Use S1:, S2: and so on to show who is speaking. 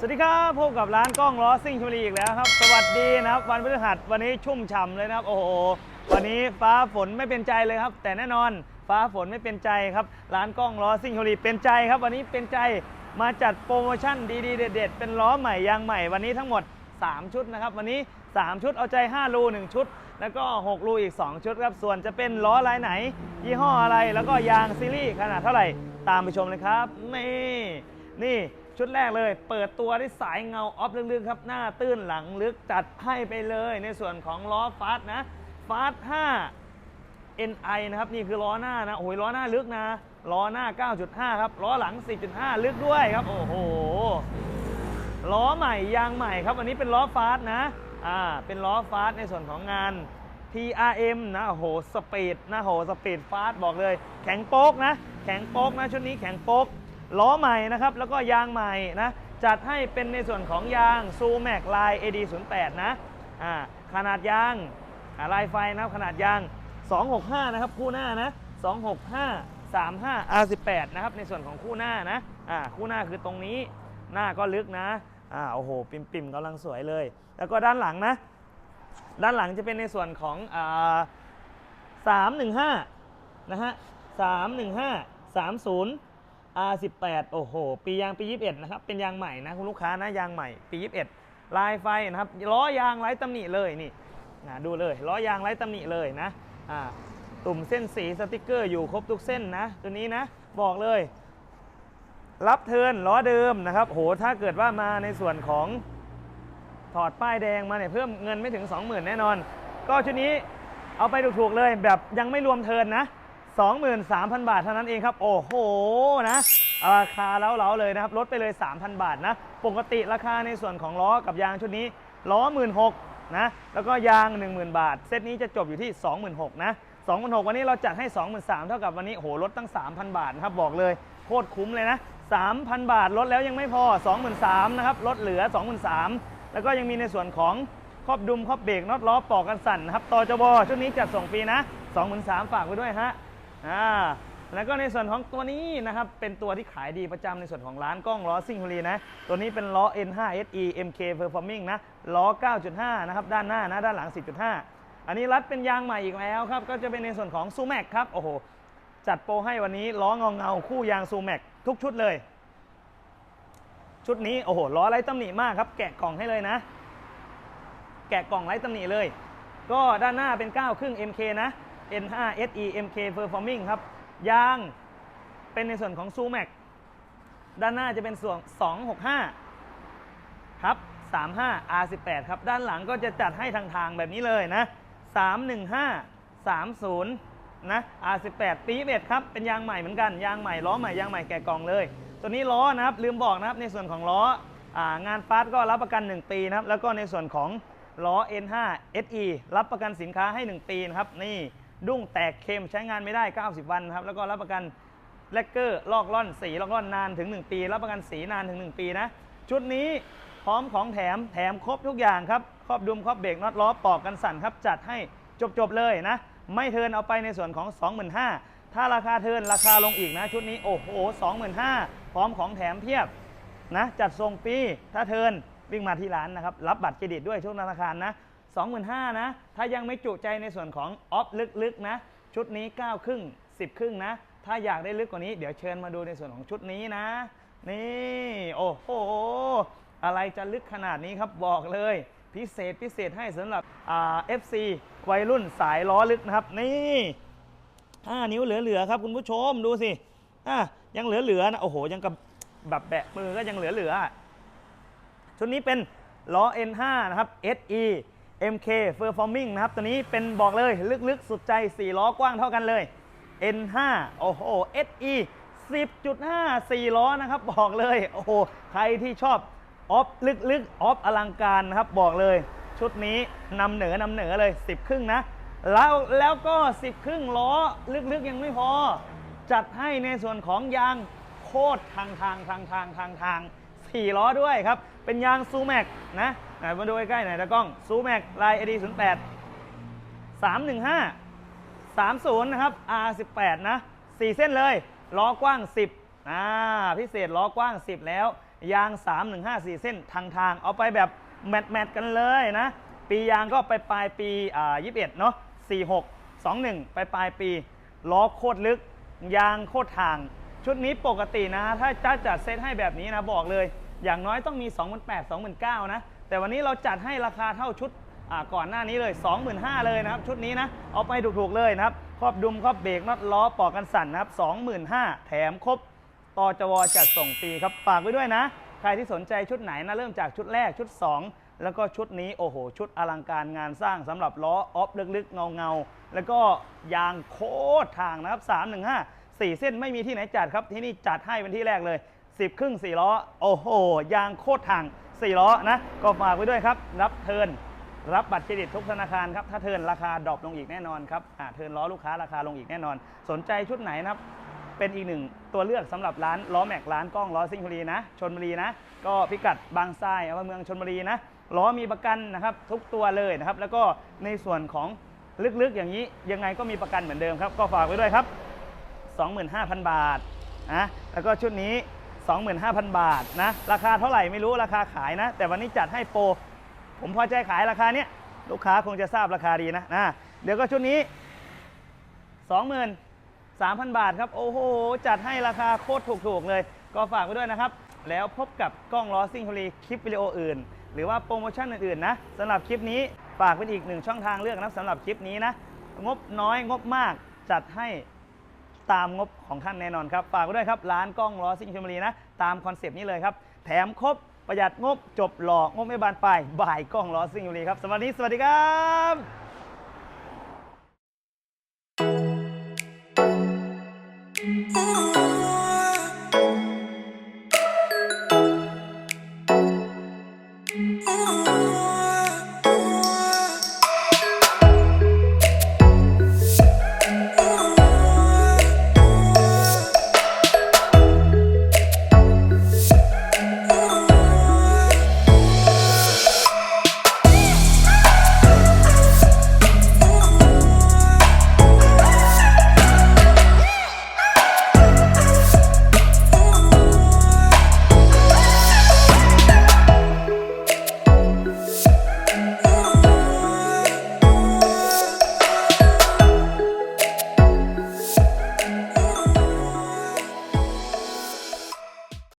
S1: สวัสดีครับพบกับร้านกล้องล้อซิ่งชมรีอีกแล้วครับ สวัสดีนะครับ วันพฤหัสวันนี้ชุ่มฉ่ำเลยนะครับ โอ้โหวันนี้ฟ้าฝนไม่เป็นใจเลยครับ แต่แน่นอนฟ้าฝนไม่เป็นใจครับ ร้านกล้องล้อซิ่งชมรีเป็นใจครับ วันนี้เป็นใจมาจัดโปรโมชั่นดีๆเด็ดๆเป็นล้อใหม่ยางใหม่วันนี้ทั้งหมด 3 ชุดนะครับ วันนี้ 3 ชุดเอาใจ 5 รู 1 ชุด แล้วก็ 6 รูอีก 2 ชุดครับส่วนจะเป็นล้อลายไหน ยี่ห้ออะไรแล้วก็ยางซีรีส์ขนาดเท่าไหร่ตามไปชมเลยครับนี่ นี่ชุดแรกเลย เปิดตัวด้วยสายเงาออฟลึกๆครับ หน้าตื้นหลังลึกจัดให้ไปเลยในส่วนของล้อฟาสนะฟาส5 NI นะครับ นี่คือล้อหน้านะ โอ้ยล้อหน้าลึกนะ ล้อหน้า 9.5 ครับ ล้อหลัง 4.5 ลึกด้วยครับ โอ้โห ล้อใหม่ยางใหม่ครับ อันนี้เป็นล้อฟาสนะ อ่า เป็นล้อฟาสในส่วนของงาน TRM นะโอ้โหสปีดนะโหสปีดฟาสบอกเลย แข็งโป๊กนะ แข็งโป๊กนะ ชุดนี้แข็งโป๊ก ล้อใหม่นะครับ แล้วก็ยางใหม่นะ จัดให้เป็นในส่วนของยางซูแม็กลาย AD08 นะอ่าขนาดยางาลายไฟนะครับขนาดยาง 265 นะครับ คู่หน้านะ 265 35 R18 นะครับ ในส่วนของคู่หน้านะอ่าคู่หน้าคือตรงนี้หน้าก็ลึกนะอ่าโอ้โห ปิ่มปิ่มกำลังสวยเลย แล้วก็ด้านหลังนะ ด้านหลังจะเป็นในส่วนของอ่า315 นะฮะ 315 30 R18 โอ้โห ปียางปี 21 นะครับ เป็นยางใหม่นะ คุณลูกค้านะยางใหม่ปี 21 ลายไฟนะครับล้อยางไร้ตำหนิเลยนี่นะดูเลยล้อยางไร้ตำหนิเลยนะอ่าตุ่มเส้นสีสติกเกอร์อยู่ครบทุกเส้นนะ ตัวนี้นะ บอกเลย รับเทินล้อเดิมนะครับโหถ้าเกิดว่ามาในส่วนของถอดป้ายแดงมาเนี่ยเพิ่มเงินไม่ถึง 20,000 แน่นอน ก็ชุดนี้เอาไปถูกๆเลยแบบยังไม่รวมเทินนะ 23,000 บาทเท่านั้นเองครับ โอ้โหนะราคาเล้าๆเลยนะครับลดไปเลย 3,000 บาทนะ ปกติราคาในส่วนของล้อกับยางชุดนี้ ล้อ 16นะแล้วก็ยาง 10,000 บาท เซตนี้จะจบอยู่ที่ 26,000นะ26,000วันนี้เราจัดให้ 23,000 เท่ากับวันนี้โอ้โหลดตั้ง 3,000 บาทนะครับบอกเลยโคตรคุ้มเลยนะ 3,000 บาทลดแล้วยังไม่พอ 23,000นะครับลดเหลือ 23,000 แล้วก็ยังมีในส่วนของครอบดุมครอบเบรกน็อตล้อปอกกันสั่นนะครับต่อจบชุดนี้จัดส่งฟรีนะ23,000ฝากไว้ด้วยฮะ อ่าแล้วก็ในส่วนของตัวนี้นะครับ เป็นตัวที่ขายดีประจำในส่วนของร้านกล้องล้อซิ่งฮุรีนะ ตัวนี้เป็นล้อ N5 SE MK Performing นะ ล้อ 9.5 นะครับ ด้านหน้านะ ด้านหลัง 10.5 อันนี้รัดเป็นยางใหม่อีกแล้วครับ ก็จะเป็นในส่วนของซูแม็กครับ โอ้โห จัดโปรให้วันนี้ล้อเงาเงาคู่ยางซูแม็กทุกชุดเลย ชุดนี้ โอ้โห ล้อไร้ตำหนิมากครับ แกะกล่องให้เลยนะ แกะกล่องไร้ตำหนิเลย ก็ด้านหน้าเป็น9ครึ่ง MK นะ N5 SE MK Performing ครับ ยางเป็นในส่วนของ Sumac ด้านหน้าจะเป็นส่วน 265ครับ35 R18 ครับ ด้านหลังก็จะจัดให้ทางทางแบบนี้เลยนะ 315 30 นะ R18 ปี11ครับ เป็นยางใหม่เหมือนกัน ยางใหม่ล้อใหม่ ยางใหม่แกะกล่องเลย ตัวนี้ล้อนะครับ ลืมบอกนะครับ ในส่วนของล้อองานฟาสก็รับประกัน 1 ปีนะครับ แล้วก็ในส่วนของล้อ N5 SE รับประกันสินค้าให้ 1 ปีนะครับ นี่ ดุ้งแตกเค็มใช้งานไม่ได้ 90 วันครับ แล้วก็รับประกันแลกเกอร์ลอกล่อนสีลอกล่อนนานถึง 1 ปี รับประกันสีนานถึง 1 ปีนะ ชุดนี้พร้อมของแถมแถมครบทุกอย่างครับ ครอบดุมครอบเบรกน็อตล้อปอกกันสั่นครับ จัดให้จบๆเลยนะ ไม่เทินเอาไปในส่วนของ 25,000ถ้าราคาเทินราคาลงอีกนะ ชุดนี้โอ้โห25,000พร้อมของแถมเพียบนะ จัดส่งฟรีถ้าเทินวิ่งมาที่ร้านนะครับ รับบัตรเครดิตด้วยช่วงธนาคารนะ 25,000นะ ถ้ายังไม่จุใจในส่วนของออฟลึกๆนะ ชุดนี้ 9 ครึ่ง 10 ครึ่งนะ ถ้าอยากได้ลึกกว่านี้ เดี๋ยวเชิญมาดูในส่วนของชุดนี้นะ นี่ โอ้โห อะไรจะลึกขนาดนี้ครับบอกเลย พิเศษพิเศษให้สำหรับอ่า FC วัยรุ่นสายล้อลึกนะครับ นี่5นิ้วเหลือๆครับคุณผู้ชมดูสิอะยังเหลือๆนะโอ้โห ยังกับแบบแบะมือก็ยังเหลือๆชุดนี้เป็นล้อ N5 นะครับ SE MK Performing นะครับ ตัวนี้เป็นบอกเลยลึกๆ สุดใจ 4 ล้อกว้างเท่ากันเลย N5 โอ้โห SE 10.5 4 ล้อนะครับ บอกเลย โอ้โห ใครที่ชอบออฟลึกๆ ออฟอลังการนะครับ บอกเลย ชุดนี้นำเหนือนำเหนือเลย 10 ครึ่งนะ แล้วแล้วก็ 10 ครึ่งล้อลึกๆ ยังไม่พอ จัดให้ในส่วนของยางโคตรทางทางทางทางทางทางสี่ล้อด้วยครับ เป็นยางซูแม็กนะ ไหนมาดูใกล้ๆหน่อยตะกล้องซูแม็กลาย AD 0 8 315 30นะครับ R18 นะ4เส้นเลยล้อกว้าง10อ่าพิเศษล้อกว้าง10แล้ว ยาง3 1 5 4เส้นทางทางเอาไปแบบแมทแมทกันเลยนะ ปียางก็ไปปลายปีอ่า21เอ็ดเนาะ46 21ไปปลายปีล้อโคตรลึก ยางโคตรทาง ชุดนี้ปกตินะ ถ้าจะจัดเซตให้แบบนี้นะบอกเลย อย่างน้อยต้องมี 28,000 29,000นะ แต่วันนี้เราจัดให้ราคาเท่าชุดก่อนหน้านี้เลย 25,000 เลยนะครับ ชุดนี้นะ เอาไปถูกๆเลยนะครับ ครอบดุมครอบเบรกน็อตล้อปอกกันสั่นนะครับ 25,000 แถมครบตจวจัดส่งฟรีครับ ฝากไว้ด้วยนะ ใครที่สนใจชุดไหนนะ เริ่มจากชุดแรกชุด 2 แล้วก็ชุดนี้โอ้โห ชุดอลังการงานสร้างสำหรับล้อออฟลึกๆ เงาเงาๆแล้วก็ยางโคตรทางนะครับ 315 4 เส้นไม่มีที่ไหนจัดครับที่นี่จัดให้เป็นที่แรกเลย 10 ครึ่ง 4 ล้อ โอ้โห ยางโคตรทาง 4 ล้อนะ ก็ฝากไว้ด้วยครับ รับเทินรับบัตรเครดิตทุกธนาคารครับ ถ้าเทินราคาดรอปลงอีกแน่นอนครับอ่าเทินล้อลูกค้าราคาลงอีกแน่นอน สนใจชุดไหนนะครับเป็นอีกหนึ่งตัวเลือกสำหรับร้านล้อแม็กร้านกล้องล้อซิงห์บุรีนะชนบุรีนะ ก็พิกัดบางทรายอำเภอเมืองชนบุรีนะล้อมีประกันนะครับทุกตัวเลยนะครับ แล้วก็ในส่วนของลึกๆอย่างนี้ยังไงก็มีประกันเหมือนเดิมครับ ก็ฝากไว้ด้วยครับ 25,000 บาทนะแล้วก็ชุดนี้ 25,000 บาทนะ ราคาเท่าไหร่ไม่รู้ราคาขายนะ แต่วันนี้จัดให้โปร ผมพอใจขายราคาเนี้ยลูกค้าคงจะทราบราคาดีนะนะเดี๋ยวก็ชุดนี้ 23,000 บาทครับ โอ้โห จัดให้ราคาโคตรถูกๆเลย ก็ฝากไว้ด้วยนะครับ แล้วพบกับกล้องล้อซิ่งคุรีคลิปวิดีโออื่น หรือว่าโปรโมชั่นอื่นๆนะสำหรับคลิปนี้ฝากเป็นอีกหนึ่งช่องทางเลือกนะสำหรับคลิปนี้นะงบน้อยงบมากจัดให้ ตามงบของท่านแน่นอนครับ ฝากไว้ด้วยครับ ร้านกล้องล้อซิ่งชลบุรีนะ ตามคอนเซปต์นี้เลยครับ แถมครบประหยัดงบจบหลอกงบไม่บานปลายบ่ายกล้องล้อซิ่งชลบุรีครับสวัสดีสวัสดีครับ
S2: Oh.